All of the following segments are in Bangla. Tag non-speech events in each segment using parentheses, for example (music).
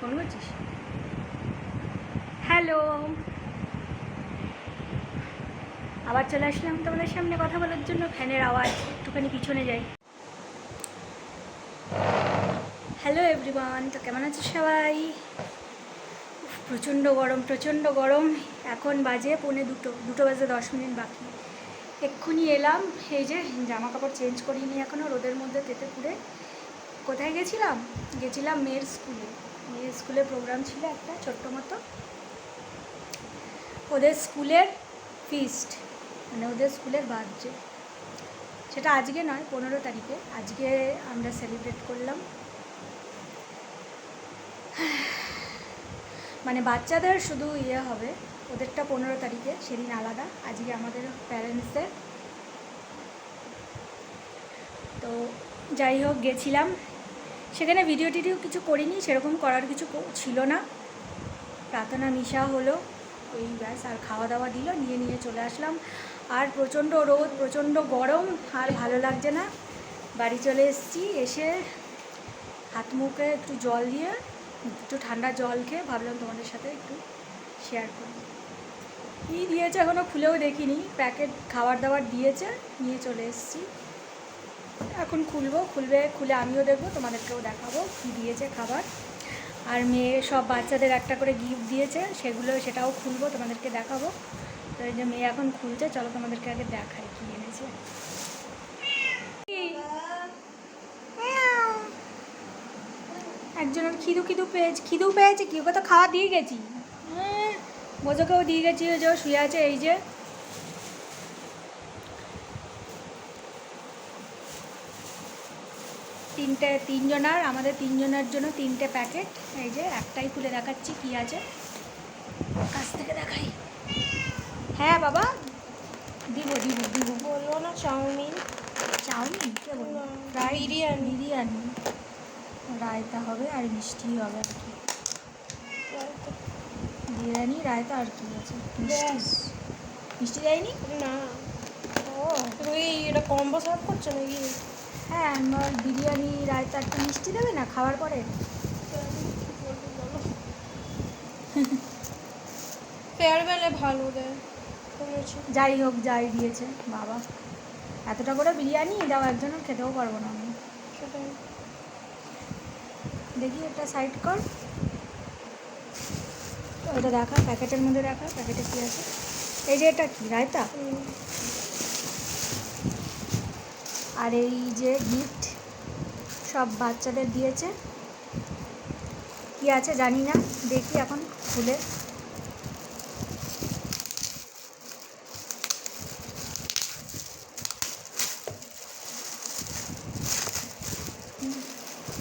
ফোন করছিস? হ্যালো। আবার চলে আসলাম তোমাদের সামনে কথা বলার জন্য। ফ্যানের আওয়াজ, একটুখানি পিছনে যাই। হ্যালো এভরিওয়ান, তো কেমন আছো সবাই? প্রচণ্ড গরম প্রচণ্ড গরম। এখন বাজে পৌনে দুটো দুটো বাজে দশ মিনিট বাকি। এক্ষুনি এলাম, এই যে জামা কাপড় চেঞ্জ করিনি এখনও রোদের মধ্যে তেতে পুড়ে। কোথায় গেছিলাম? গেছিলাম মেয়ের স্কুলে। স্কুলে প্রোগ্রাম ছিল একটা ছোট্ট মতো। ওদের স্কুলের ফিস্ট মানে ওদের স্কুলের বার্থডে সেটা আজকে নয়, পনেরো তারিখে। আজকে আমরা সেলিব্রেট করলাম। মানে বাচ্চাদের শুধু ইয়ে হবে, ওদেরটা পনেরো তারিখে, সেদিন আলাদা। আজকে আমাদের প্যারেন্টসদের তো যাই হোক, গেছিলাম। সেখানে ভিডিও টিডিও কিছু করিনি, সেরকম করার কিছু ছিল না। প্রার্থনা মিশা হলো, ওই ব্যাস, আর খাওয়া দাওয়া দিল, নিয়ে নিয়ে চলে আসলাম। আর প্রচণ্ড রোদ, প্রচণ্ড গরম, আর ভালো লাগছে না। বাড়ি চলে এসেছি, এসে হাত মুখে একটু জল দিয়ে, একটু ঠান্ডা জল খেয়ে ভাবলাম তোমাদের সাথে একটু শেয়ার করি কী দিয়েছে এখনও খুলেও দেখিনি, প্যাকেট খাবার দাবার দিয়েছে, নিয়ে চলে এসেছি। এখন খুলবো, খুলবে, খুলে আমিও দেখব, তোমাদেরকেও দেখাবো কী দিয়েছে খাবার। আর মেয়ে সব বাচ্চাদের একটা করে গিফট দিয়েছে, সেগুলো, সেটাও খুলবো, তোমাদেরকে দেখাবো। তো এই যে মেয়ে এখন খুলছে, চলো তোমাদেরকে আগে দেখাই কী এনেছে। একজনের খিদু খিদু পেয়েছে খিদু পেয়েছে কি? ওকে তো খাওয়া দিয়ে গেছি। বোঝোকেও দিয়ে গেছি, ওই যে শুয়ে আছে, এই যে। তিনটে তিনজনার আমাদের তিনজনের জন্য তিনটে প্যাকেট। এই যে একটাই খুলে দেখাচ্ছি কি আছে। কাছ থেকে দেখাই। হ্যাঁ বাবা। দিব দিব দিব। বলল না চাউমিন। চাউমিন? কে বলব ফ্রাই বিরিয়ানি। বিরিয়ানি। রায়তা হবে আর মিষ্টি হবে আর কি। বিরিয়ানি রায়তা আর কি আছে? মিষ্টি। ব্যাস। মিষ্টি দেয়নি? না। তুমি এটা কম্বো সার্ভ করছ নাকি? হ্যাঁ আমার বিরিয়ানি রায়তা একটা মিষ্টি দেবে না খাওয়ার পরে? ফেয়ারওয়েলে ভালো দেয় যাই হোক যাই দিয়েছে বাবা। এতটা করে বিরিয়ানি দাও একজনের খেতেও পারব না আমি। সেটাই। দেখি একটা সাইড কর। ওটা দেখা প্যাকেটের মধ্যে দেখা প্যাকেটে কী আছে? এই যে এটা কি রায়তা। আর এই যে গিফট সব বাচ্চাদের দিয়েছে। কি আছে জানি না দেখি এখন খুলে।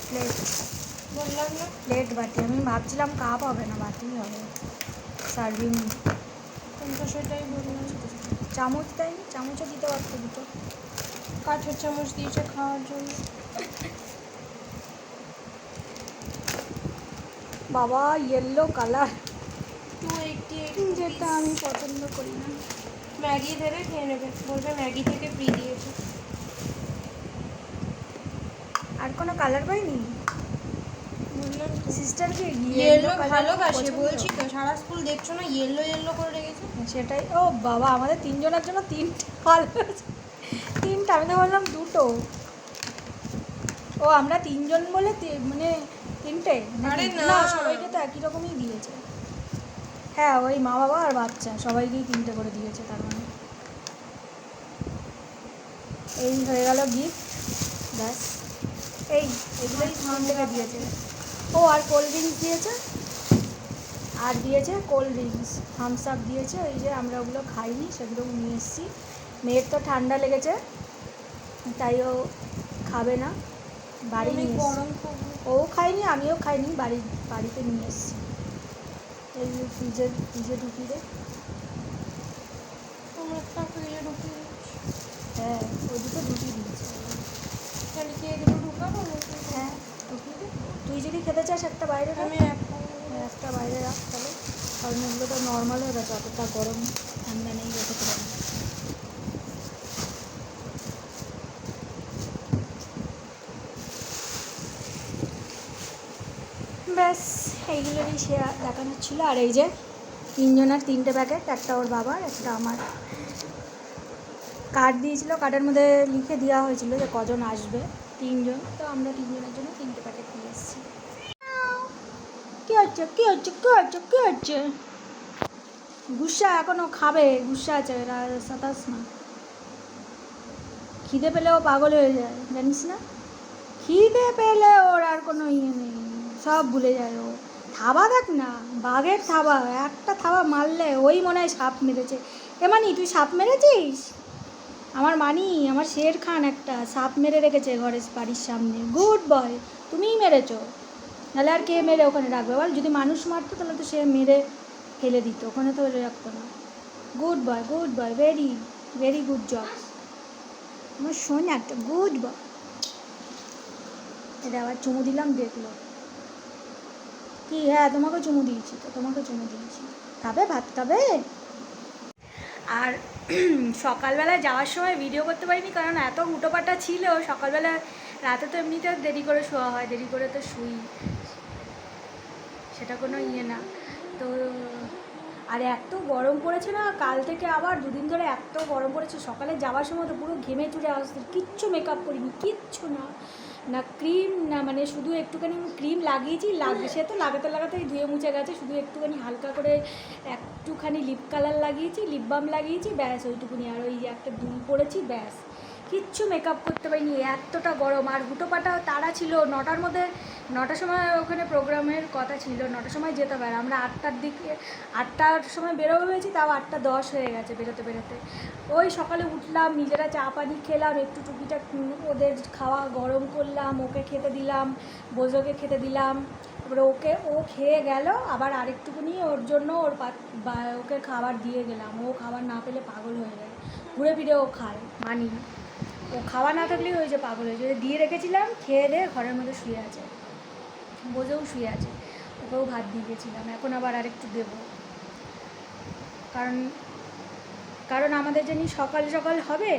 প্লেট বললাম না প্লেট বাটি আমি ভাবছিলাম কাপ হবে না বাটিই হবে। সার্ভিং সেটাই বললাম। চামচ দেয়নি চামচও দিতে পারতো দুটো। কাঠের চামচ দিয়েছে খাওয়ার জন্য। বাবা ইয়েলো কালার টু এইটটি যেটা আমি পছন্দ করি না। ম্যাগি দেবে খেয়ে নেবে। বলবে ম্যাগি থেকে ফ্রি দিয়েছে। আর কোনো কালার পাইনি? বললাম সিস্টারকে ইয়েলো ভালোবাসে বলছি তো সারা স্কুল দেখছ না ইয়েলো ইয়েলো করে রেখেছে? সেটাই। ও বাবা আমাদের তিনজনের জন্য তিনটে ভালো তিনটা আমি তো বললাম দুটো। ও আমরা তিনজন বলে মানে তিনটে? না। সবাইকে তো একই রকমই দিয়েছে। হ্যাঁ ওই মা বাবা আর বাচ্চা সবাইকেই তিনটে করে দিয়েছে তার মানে। এই হয়ে গেল গিফট ব্যাস। এই এগুলোই সামনে থেকে দিয়েছে। ও আর কোল্ড ড্রিঙ্কস দিয়েছে। আর দিয়েছে কোল্ড ড্রিঙ্কস থামস আপ দিয়েছে ওই যে আমরা ওগুলো খাইনি সেগুলো নিয়ে এসেছি। মেয়ের তো ঠান্ডা লেগেছে তাই ও খাবে না বাড়ি নিয়ে ও খাইনি আমিও খাইনি বাড়ি বাড়িতে নিয়ে এসেছি। এই ফ্রিজে ফ্রিজে ফ্রিজে ঢুকিয়ে হ্যাঁ ওই দুটো ঢুকিয়ে দিয়েছে। তাহলে কি এগুলো হ্যাঁ তুই যদি খেতে চাস একটা বাইরে রাখ। আমি একটা বাইরে রাখ তাহলে। কারণ এগুলো তো নর্মাল হয়ে গেছে অতটা গরম ঠান্ডা নেই রেখে ব্যাস, এইগুলোরই সে দেখানো ছিল। আর এই যে তিনজনের তিনটে প্যাকেট, একটা ওর বাবার, একটা আমার। কার্ড দিয়েছিল, কার্ডের মধ্যে লিখে দেওয়া হয়েছিল যে কজন আসবে, তিনজন। তো আমরা তিনজনের জন্য তিনটে প্যাকেট নিয়ে এসেছি। কী হচ্ছে কী হচ্ছে কী হচ্ছে কী হচ্ছে? গুসা এখনও খাবে, গুসা আছে সাতাশ না। খিদে পেলে ও পাগল হয়ে যায়, জানিস না? খিদে পেলে ওর আর কোনো ইয়ে নেই। সব ভুলে যায় ও। থাবা দেখ না, বাঘের থাবা, একটা থাবা মারলে ওই মনে হয় সাপ মেরেছে। এ মানি, তুই সাপ মেরেছিস? আমার মানি, আমার শের খান একটা সাপ মেরে রেখেছে ঘরের বাড়ির সামনে। গুড বয়, তুমিই মেরেছো। নাহলে আর কে মেরে ওখানে রাখবে? বল, যদি মানুষ মারতো তাহলে তো সে মেরে ফেলে দিত, ওখানে তো রাখতো না। Good boy good boy very very good job আমার শোন একটা, গুড বয়। এটা আবার চুমু দিলাম, দেখল। কি হ্যাঁ তোমাকে চুমু দিয়েছি তো, তোমাকে চুমু দিয়েছি। খাবে ভাত খাবে? আর (clears throat) সকালবেলা যাওয়ার সময় ভিডিও করতে পারিনি, কারণ এত উটোপাটা ছিল, সকালবেলা রাতে তো এমনিতেও দেরি করে শোয়া হয়, দেরি করে তো শুই। সেটা কোনো ইয়ে না। তো, আর এত গরম পড়েছে না, কাল থেকে আবার দুদিন ধরে এত গরম পড়েছে, সকালে যাওয়ার সময় তো পুরো ঘেমে চুড়ে আসছে কিচ্ছু মেকআপ করিনি, কিচ্ছু না। না, ক্রিম না মানে শুধু একটুখানি ক্রিম লাগিয়েছি লাগে সে তো লাগাতে লাগাতেই ধুয়ে মুছে গেছে, শুধু একটুখানি হালকা করে একটুখানি লিপ কালার লাগিয়েছি লিপ বাম লাগিয়েছি, ব্যাস, ওইটুকুনি। আর ওই একটা দুল পড়েছি ব্যাস। কিচ্ছু মেকআপ করতে পারিনি, এতটা গরম। আর হুটোপাটা তারা ছিল নটার মধ্যে নটার সময় ওখানে প্রোগ্রামের কথা ছিল, নটার সময় যেতে পারে। আমরা আটটার দিকে, আটটার সময় বেরোবে হয়েছি তাও আটটা দশ হয়ে গেছে বেরোতে বেরোতে। ওই সকালে উঠলাম, নিজেরা চা পানি খেলাম, একটু টুকিটা ওদের খাওয়া গরম করলাম, ওকে খেতে দিলাম, বোঝোকে খেতে দিলাম। তারপরে ওকে, ও খেয়ে গেল, আবার আরেকটুকুনি ওর জন্য ওর ওকে খাবার দিয়ে গেলাম। ও খাবার না পেলে পাগল হয়ে যায়। ঘুরে ফিরে ও খায়, মানি ও খাওয়া না থাকলেই ওই যে পাগল হয়ে যায়। দিয়ে রেখেছিলাম, খেয়ে দিয়ে ঘরের মধ্যে শুয়ে আছে। বোঝেও শুয়ে আছে। ওকেও ভাত দিয়ে গেছিলাম, এখন আবার আরেকটু দেবো। কারণ কারণ আমাদের জানি সকাল সকাল হবে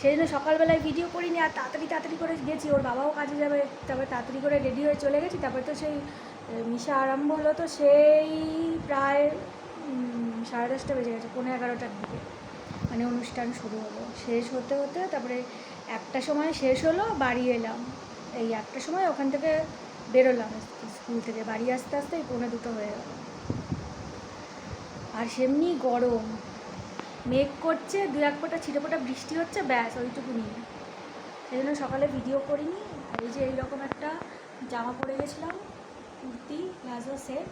সেই জন্য সকালবেলায় ভিডিও করিনি, আর তাড়াতাড়ি তাড়াতাড়ি করে গেছি, ওর বাবাও কাজে যাবে, তারপরে তাড়াতাড়ি করে রেডি হয়ে চলে গেছি, তারপরে তো সেই মিশা আরম্ভ হলো তো সেই প্রায় সাড়ে দশটা বেজে গেছে পনেরো এগারোটার দিকে। মানে অনুষ্ঠান শুরু হলো। শেষ হতে হতে তারপরে একটা সময় শেষ হলো, বাড়ি এলাম। এই একটা সময় ওখান থেকে বেরোলাম স্কুল থেকে, বাড়ি আসতে আসতে পৌনে দুটো হয়ে গেল। আর সেমনি গরম, মেঘ করছে, দু এক ফোঁটা ছিটে ফোঁটা বৃষ্টি হচ্ছে, ব্যাস ওইটুকুনি সেই জন্য সকালে ভিডিও করিনি, আর এই যে এইরকম একটা জামা পরে গেছিলাম, কুর্তি, প্লাজো, সেট।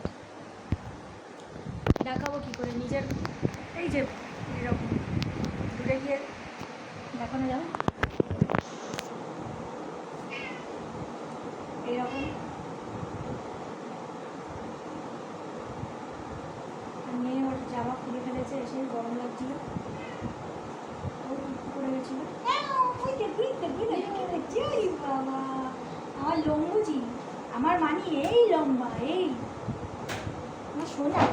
দেখাবো কী করে, নিজের, এই যে এরকম দূরে গিয়ে দেখানো যাবে এইরকম মেয়ে ওর জামা খুলে ফেলেছে এসে গরম লাগছিল ও পড়ে গেছিল ওই দেখবি দেখবি দেখবি দেখছি ওই বাবা আমার লম্বুজি আমার মানি এই লম্বা এই। আমার সোনা